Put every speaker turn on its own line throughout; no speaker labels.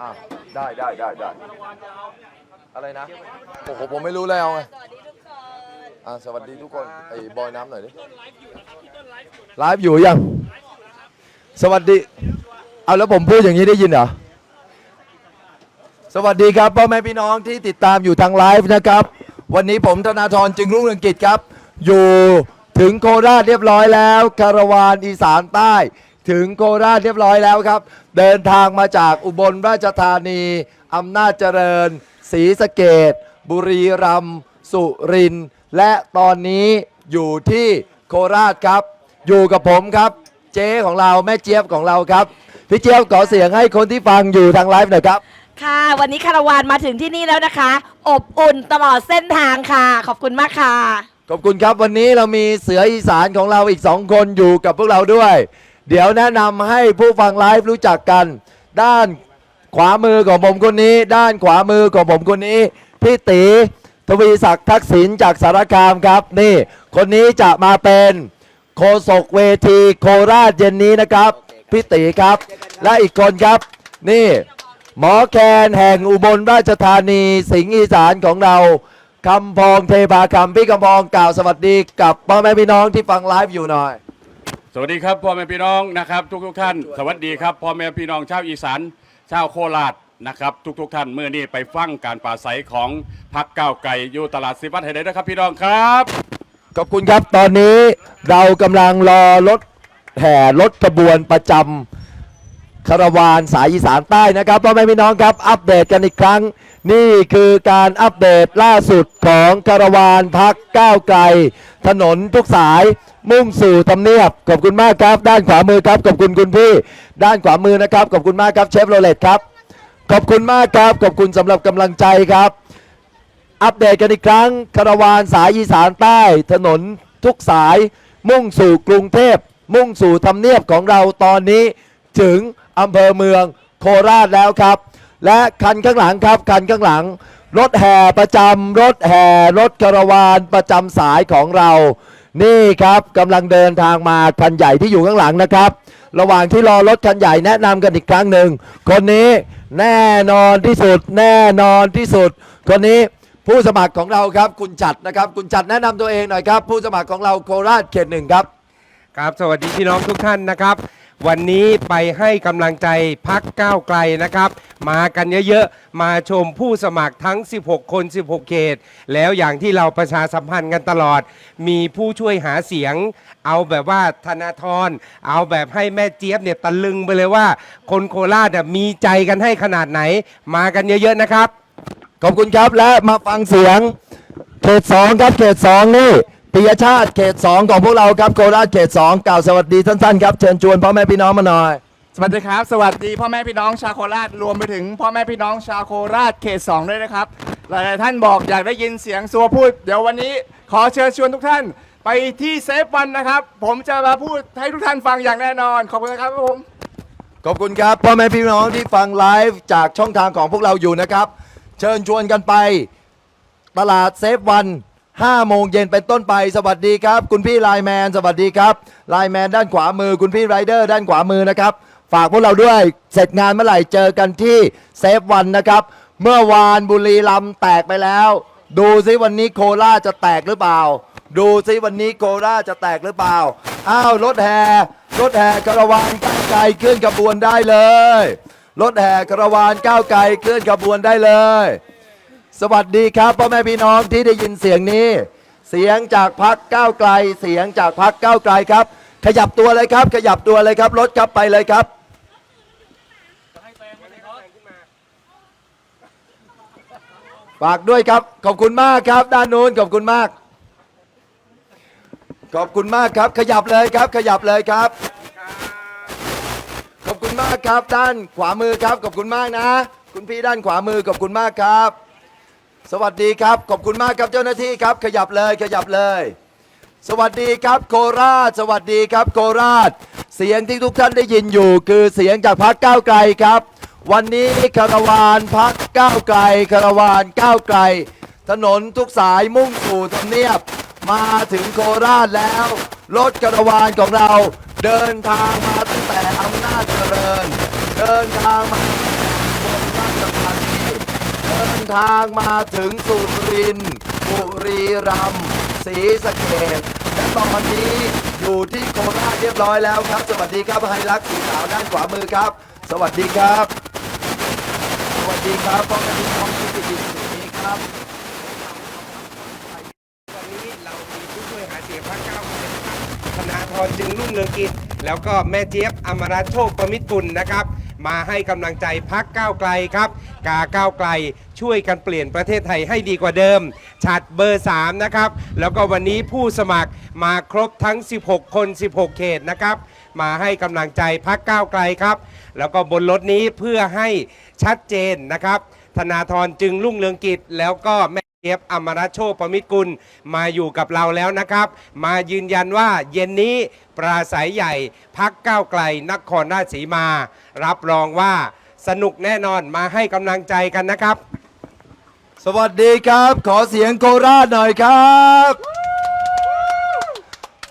อะได้ได้ได้ได้อะไรนะโอ้โหผมไม่รู้แล้วไง
สวัสดีทุกคน
อะสวัสดีทุกคนไอ้บอยน้ำหน่อยดิไลฟ์อยู่ยัง สวัสดี เอาแล้วผมพูดอย่างนี้ได้ยินเหรอ สวัสดีครับพ่อแม่พี่น้องที่ติดตามอยู่ทางไลฟ์นะครับ วันนี้ผมธนาธรจึงรุ่งเรืองกิจครับ อยู่ถึงโคราชเรียบร้อยแล้วคาราวานอีสานใต้ ถึงโคราชเรียบร้อยแล้วครับ เดินทางมาจากอุบลราชธานีอำนาจเจริญศรีสะเกดบุรีรัมย์สุรินทร์และตอนนี้อยู่ที่โคราชครับ อยู่กับผมครับ เจ๊ของเราแม่เจี๊ยบของเราครับ พี่เจี๊ยบขอเสียงให้คนที่ฟังอยู่ทางไลฟ์หน่อยครับ
ค่ะ วันนี้คาราวานมาถึงที่นี่แล้วนะคะ อบอุ่นตลอดเส้นทางค่ะ ขอบคุณมากค่ะ
ขอบคุณครับวันนี้เรามีเสืออีสานของเราอีกสองคนอยู่กับพวกเราด้วย เดี๋ยวแนะนำให้ผู้ฟังไลฟ์รู้จักกัน ด้านขวามือของผมคนนี้ ด้านขวามือของผมคนนี้พี่ตีทวีศักดิ์ทักษิณจากสารคามครับ นี่ คนนี้จะมาเป็นโฆษกเวทีโคราชเย็นนี้นะครับพี่ตีครับ และอีกคนครับ นี่ หมอแคนแห่งอุบลราชธานีสิงห์อีสานของเราคำพองเทพาคำพี่คำพองกล่าวสวัสดีกับพ่อแม่พี่น้องที่ฟังไลฟ์อยู่หน่อย
สวัสดีครับพ่อแม่พี่น้องนะครับ ทุกทุกท่าน สวัสดีครับพ่อแม่พี่น้องชาวอีสานชาวโคราชนะครับ ทุกทุกท่านเมื่อนี้ไปฟังการปราศัยของพักก้าวไก่อยู่ตลาดสิวัตให้ได้นะครับพี่น้องครับ
ขอบคุณครับตอนนี้เรากำลังรอรถแห่รถขบวนประจำ คาราวานสายอีสานใต้นะครับพ่อแม่พี่น้องครับ อัปเดตกันอีกครั้ง นี่คือการอัปเดตล่าสุดของคาราวานพักก้าวไกล ถนนทุกสายมุ่งสู่ทำเนียบขอบคุณมากครับ ด้านขวามือครับขอบคุณคุณพี่ ด้านขวามือนะครับขอบคุณมากครับเชฟโรเลตครับขอบคุณมากครับขอบคุณสำหรับกำลังใจครับ อัปเดตกันอีกครั้งคาราวานสายอีสานใต้ถนนทุกสาย มุ่งสู่กรุงเทพมุ่งสู่ทำเนียบของเราตอนนี้ถึง อำเภอเมืองโคราชแล้วครับ และคันข้างหลังครับคันข้างหลัง รถแห่ประจำรถแห่รถคาราวานประจำสายของเรา นี่ครับกำลังเดินทางมาคันใหญ่ที่อยู่ข้างหลังนะครับ ระหว่างที่รอรถคันใหญ่แนะนำกันอีกครั้งหนึ่งคนนี้แน่นอนที่สุด แน่นอนที่สุด คนนี้ผู้สมัครของเราครับคุณจัดนะครับคุณจัดแนะนำตัวเองหน่อยครับ ผู้สมัครของเราโคราชเขตหนึ่งครับ
ครับ สวัสดีพี่น้องทุกท่านนะครับ วันนี้ไปให้กำลังใจพักก้าวไกลนะครับ มากันเยอะๆ มาชมผู้สมัครทั้ง 16 คน 16 เขต แล้วอย่างที่เราประชาสัมพันธ์กันตลอด มีผู้ช่วยหาเสียง เอาแบบว่าธนาธรเอาแบบให้แม่เจี๊ยบเนี่ยตะลึงไปเลยว่า คนโคราชมีใจกันให้ขนาดไหน มากันเยอะๆนะครับ
ขอบคุณครับและมาฟังเสียง เขตสองครับเขตสองนี่ ปิยชาติเขตสองของพวกเราครับโคราชเขตสองกล่าวสวัสดีสั้นๆครับเชิญชวนพ่อแม่พี่น้องมาหน่อย
สวัสดีครับ สวัสดีพ่อแม่พี่น้องชาวโคราชรวมไปถึงพ่อแม่พี่น้องชาวโคราชเขตสองด้วยนะครับ หลายๆท่านบอกอยากได้ยินเสียงซัวพูด เดี๋ยววันนี้ขอเชิญชวนทุกท่าน ไปที่เซฟวันนะครับ ผมจะมาพูดให้ทุกท่านฟังอย่างแน่นอน ขอบคุณนะครับผม
ขอบคุณครับพ่อแม่พี่น้องที่ฟังไลฟ์จากช่องทางของพวกเราอยู่นะครับ เชิญชวนกันไป ตลาดเซฟวัน 5 โมงเย็นเป็นต้นไป สวัสดีครับ คุณพี่ไลน์แมน สวัสดีครับ ไลน์แมนด้านขวามือ คุณพี่ไรเดอร์ด้านขวามือนะครับ ฝากพวกเราด้วย เสร็จงานเมื่อไหร่เจอกันที่เซฟวันนะครับ เมื่อวานบุรีรัมย์แตกไปแล้ว ดูซิวันนี้โคราชจะแตกหรือเปล่า ดูซิวันนี้โคราชจะแตกหรือเปล่า อ้าวรถแห่รถแห่คาราวานก้าวไกลเคลื่อนขบวนได้เลย รถแห่คาราวานก้าวไกลเคลื่อนขบวนได้เลย สวัสดีครับพ่อแม่พี่น้องที่ได้ยินเสียงนี้ เสียงจากพักก้าวไกล เสียงจากพักก้าวไกลครับ ขยับตัวเลยครับ ขยับตัวเลยครับรถครับไปเลยครับฝากด้วยครับ ขอบคุณมากครับ ด้านนู้นขอบคุณมาก ขอบคุณมากครับ ขยับเลยครับ ขยับเลยครับ ขอบคุณมากครับ ด้านขวามือครับ ขอบคุณมากนะ คุณพี่ด้านขวามือขอบคุณมากครับ สวัสดีครับ ขอบคุณมากครับเจ้าหน้าที่ครับ ขยับเลยขยับเลย สวัสดีครับโคราช สวัสดีครับโคราช เสียงที่ทุกท่านได้ยินอยู่ คือเสียงจากพักก้าวไกลครับ วันนี้คาราวานพักก้าวไกลคาราวานก้าวไกล ถนนทุกสายมุ่งสู่ทำเนียบ มาถึงโคราชแล้ว รถคาราวานของเรา เดินทางมาตั้งแต่อำนาจเจริญ เดินทางมาตั้งแต่อุบล ทางมาถึงสุรินทร์บุรีรัมย์ศรีสะเกษและตอนนี้อยู่ที่โคราชเรียบร้อยแล้วครับ สวัสดีครับไฮรักสีขาวด้านขวามือครับ สวัสดีครับ สวัสดีครับพ่อแม่พี่น้องที่ได้ยินเสีนี้ครับ
วันนี้เรามีผู้ช่วยหาเสียงพรรคก้าวไกลนะครับธนาธรจึงรุ่งเรืองกิจ แล้วก็แม่เจี๊ยบอมรัตน์โชคประมิตรกุลนะครับ มาให้กำลังใจพักก้าวไกลครับ กาก้าวไกล ช่วยกันเปลี่ยนประเทศไทยให้ดีกว่าเดิม ฉัดเบอร์ 3 นะครับ แล้วก็วันนี้ผู้สมัครมาครบทั้ง 16 คน 16 เขตนะครับ มาให้กำลังใจพักก้าวไกลครับ แล้วก็บนรถนี้เพื่อให้ชัดเจนนะครับ ธนาธรจึงรุ่งเรืองกิจแล้วก็แม่เจี๊ยบอมรโชคประมิตรกุลมาอยู่กับเราแล้วนะครับ มายืนยันว่าเย็นนี้ปราศัยใหญ่พักก้าวไกลนครราชสีมา รับรองว่าสนุกแน่นอนมาให้กำลังใจกันนะครับ
สวัสดีครับ ขอเสียงโคราชหน่อยครับ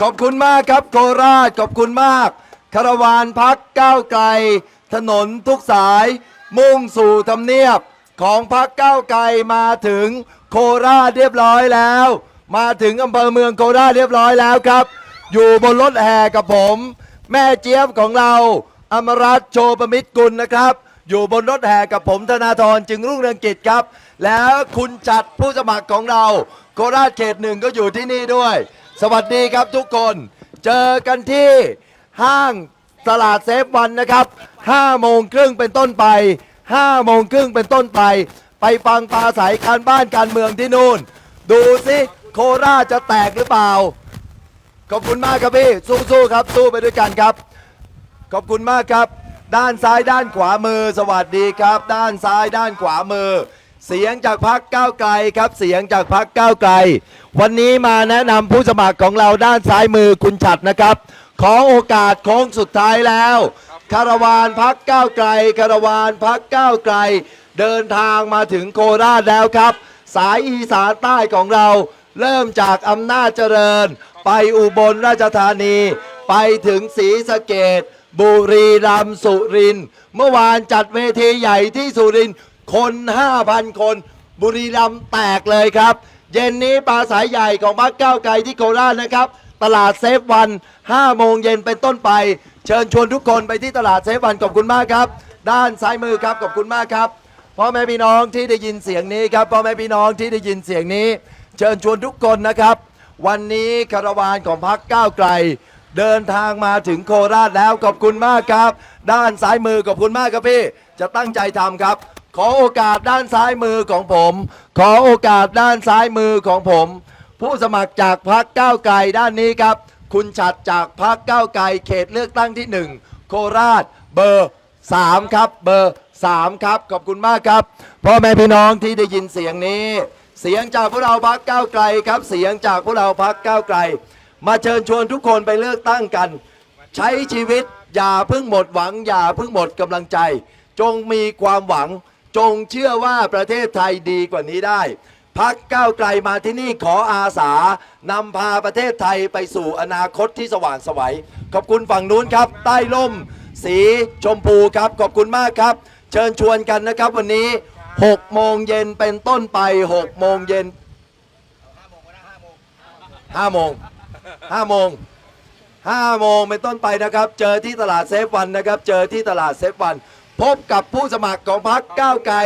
ขอบคุณมากครับโคราชขอบคุณมากคารวานพักก้าวไกล ถนนทุกสาย มุ่งสู่ทำเนียบของพักก้าวไกลมาถึงโคราชเรียบร้อยแล้ว มาถึงอำเภอเมืองโคราชเรียบร้อยแล้วครับ อยู่บนรถแห่กับผม แม่เจี๊ยบของเรา อมรัตน์โชประมิตรกุลนะครับ อยู่บนรถแห่กับผมธนาธรจึงรุ่งเรืองกิจครับ แล้วคุณจัดผู้สมัครของเรา โคราชเขตหนึ่งก็อยู่ที่นี่ด้วย สวัสดีครับทุกคน เจอกันที่ห้างตลาดเซฟวันนะครับ5โมงครึ่งเป็นต้นไป5โมงครึ่งเป็นต้นไป ไปฟังปลาใสการบ้านการเมืองที่นู่น ดูสิโคราชจะแตกหรือเปล่า ขอบคุณมากครับพี่ สู้ๆครับสู้ไปด้วยกันครับ ขอบคุณมากครับ ด้านซ้ายด้านขวามือ สวัสดีครับ ด้านซ้ายด้านขวามือ เสียงจากพักก้าวไกลครับ เสียงจากพักก้าวไกล วันนี้มาแนะนำผู้สมัครของเราด้านซ้ายมือคุณฉัดนะครับ ขอโอกาสโค้งสุดท้ายแล้วคาราวานพักก้าวไกลคาราวานพักก้าวไกล เดินทางมาถึงโคราชแล้วครับ สายอีสานใต้ของเรา เริ่มจากอำนาจเจริญ ไปอุบลราชธานี ไปถึงศรีสะเกดบุรีรัมย์สุรินทร์เมื่อวานจัดเวทีใหญ่ที่สุรินทร์ คน 5,000 คน บุรีรัมย์แตกเลยครับ เย็นนี้ปลาสายใหญ่ของพรรคก้าวไกลที่โคราชนะครับ ตลาดเซฟวัน 5 โมงเย็นเป็นต้นไป เชิญชวนทุกคนไปที่ตลาดเซฟวันขอบคุณมากครับ ด้านซ้ายมือครับขอบคุณมากครับพ่อแม่พี่น้องที่ได้ยินเสียงนี้ครับพ่อแม่พี่น้องที่ได้ยินเสียงนี้ เชิญชวนทุกคนนะครับ วันนี้คาราวานของพรรคก้าวไกล เดินทางมาถึงโคราชแล้วขอบคุณมากครับ ด้านซ้ายมือขอบคุณมากครับพี่ จะตั้งใจทำครับ ขอโอกาสด้านซ้ายมือของผม ขอโอกาสด้านซ้ายมือของผม ผู้สมัครจากพรรคก้าวไกลด้านนี้ครับ คุณฉัดจากพรรคก้าวไกลเขตเลือกตั้งที่หนึ่งโคราชเบอร์ 3 ครับ เบอร์ 3 ครับ ขอบคุณมากครับพ่อแม่พี่น้องที่ได้ยินเสียงนี้ เสียงจากพวกเราพักก้าวไกลครับ เสียงจากพวกเราพักก้าวไกล มาเชิญชวนทุกคนไปเลือกตั้งกัน ใช้ชีวิตอย่าเพิ่งหมดหวังอย่าเพิ่งหมดกำลังใจ จงมีความหวัง จงเชื่อว่าประเทศไทยดีกว่านี้ได้ พักก้าวไกลมาที่นี่ขออาสานำพาประเทศไทยไปสู่อนาคตที่สว่างไสวัยขอบคุณฝั่งนู้นครับ ใต้ร่ม สีชมพูครับ ขอบคุณมากครับ เชิญชวนกันนะครับวันนี้ 6 โมงเย็นเป็นต้นไป 6 โมงเย็น5โมง5โมง5โมงเป็นต้นไปนะครับ เจอที่ตลาดเซฟวันนะครับ เจอที่ตลาดเซฟวัน พบกับผู้สมัครของพรรคก้าวไกล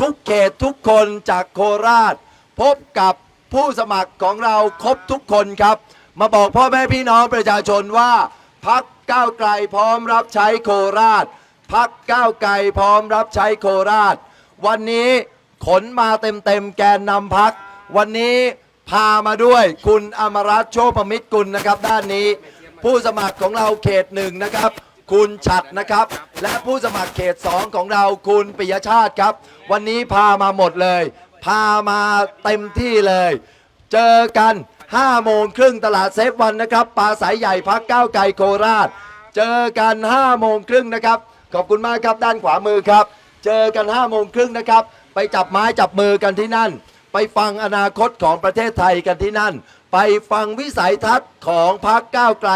ทุกเขตทุกคนจากโคราช พบกับผู้สมัครของเราครบทุกคนครับ มาบอกพ่อแม่พี่น้องประชาชนว่าพักก้าวไกลพร้อมรับใช้โคราชพักก้าวไกลพร้อมรับใช้โคราช วันนี้ขนมาเต็มๆแกนนำพัก วันนี้พามาด้วยคุณอมรัตโชคประมิตรกุลนะครับ ด้านนี้ ผู้สมัครของเราเขตหนึ่งนะครับ คุณฉัดนะครับ และผู้สมัครเขตสองของเราคุณปิยชาติครับ วันนี้พามาหมดเลย พามาเต็มที่เลย เจอกัน5โมงครึ่งตลาดเซฟวันนะครับปลาสายใหญ่พักก้าวไกลโคราช เจอกัน5โมงครึ่งนะครับ ขอบคุณมากครับด้านขวามือครับ เจอกัน5โมงครึ่งนะครับ ไปจับไม้จับมือกันที่นั่น ไปฟังอนาคตของประเทศไทยกันที่นั่น ไปฟังวิสัยทัศน์ของพักก้าวไกล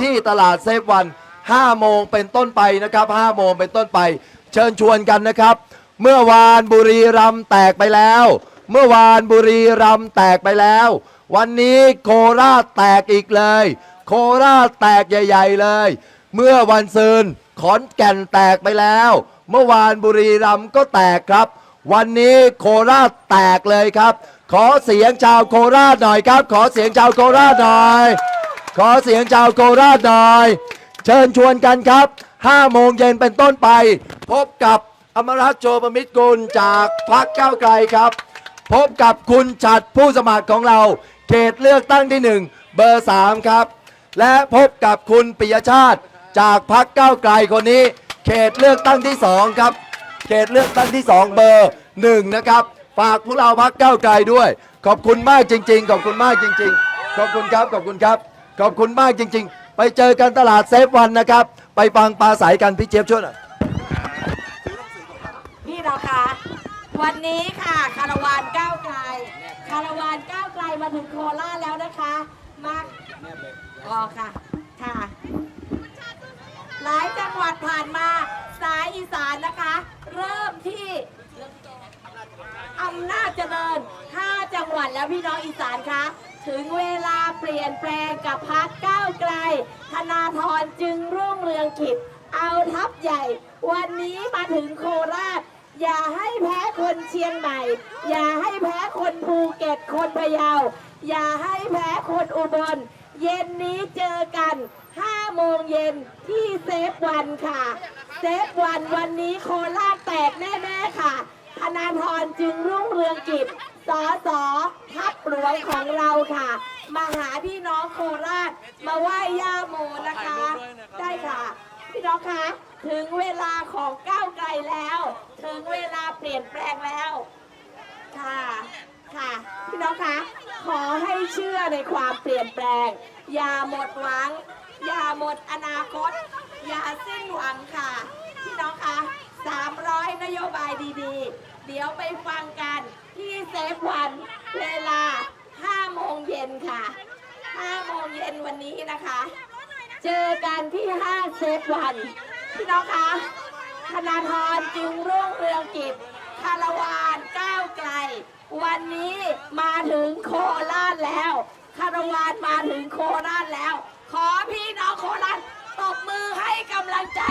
ที่ตลาดเซฟวัน 5 โมงเป็นต้นไปนะครับ 5 โมงเป็นต้นไป เชิญชวนกันนะครับ เมื่อวานบุรีรัมย์แตกไปแล้ว เมื่อวานบุรีรัมย์แตกไปแล้ว วันนี้โคราชแตกอีกเลย โคราชแตกใหญ่ ๆเลย เมื่อวันซืนขอนแก่นแตกไปแล้ว เมื่อวานบุรีรัมย์ก็แตกครับ วันนี้โคราชแตกเลยครับ ขอเสียงชาวโคราชหน่อยครับ ขอเสียงชาวโคราชหน่อย ขอเสียงชาวโคราชหน่อย เชิญชวนกันครับ 5 โมงเย็นเป็นต้นไป พบกับอมรักษ์โชปมิตรกุลจากพรรคก้าวไกลครับ พบกับคุณฉัดผู้สมัครของเรา เขตเลือกตั้งที่ 1 เบอร์ 3 ครับ และพบกับคุณปิยชาติจากพรรคก้าวไกลคนนี้ เขตเลือกตั้งที่ 2 ครับ เขตเลือกตั้งที่ 2 เบอร์ 1 นะครับ ฝากพวกเราพักก้าวไกลด้วย ขอบคุณมากจริง ๆ ขอบคุณมากจริง ๆ ขอบคุณครับ ขอบคุณครับ ขอบคุณมากจริง ๆ ไปเจอกันตลาดเซฟวันนะครับ ไปฟังปลาใสกันพี่เจี๊ยบช่วยหน่อย
พี่เราคะวันนี้ค่ะคาราวานก้าวไกล คาราวานก้าวไกลมาถึงโคราชแล้วนะคะ มาอ๋อค่ะ ค่ะ หลายจังหวัดผ่านมาสายอีสานนะคะ เริ่มที่อำนาจเจริญ 5 จังหวัดแล้วพี่น้องอีสานคะ ถึงเวลาเปลี่ยนแปลงกับพักก้าวไกล ธนาธรจึงรุ่งเรืองกิจ เอาทัพใหญ่ วันนี้มาถึงโคราช อย่าให้แพ้คนเชียงใหม่ อย่าให้แพ้คนภูเก็ตคนพะเยา อย่าให้แพ้คนอุบล เย็นนี้เจอกัน5โมงเย็นที่เซฟวันค่ะ เซฟวันวันนี้โคราชแตกแน่ๆค่ะธนาธรจึงรุ่งเรืองกิจ สอสอทัพหลวงของเราค่ะ มาหาพี่น้องโคราช มาไหว้ย่าโมนะคะ ได้ค่ะ พี่น้องคะ ถึงเวลาของก้าวไกลแล้ว ถึงเวลาเปลี่ยนแปลงแล้ว ค่ะ ค่ะ พี่น้องคะ ขอให้เชื่อในความเปลี่ยนแปลง อย่าหมดหวัง อย่าหมดอนาคต อย่าสิ้นหวังค่ะ พี่น้องคะ300 นโยบายดีๆ เดี๋ยวไปฟังกันที่เซฟวันเวลา 5 โมงเย็นค่ะ 5 โมงเย็นวันนี้นะคะ เจอกันที่ 5 เซฟวันพี่น้องคะธนาธรจึงรุ่งเรืองกิจคารวานก้าวไกล วันนี้มาถึงโคราชแล้วคารวานมาถึงโคราชแล้ว ขอพี่น้องโคราชตบมือให้กำลังใจ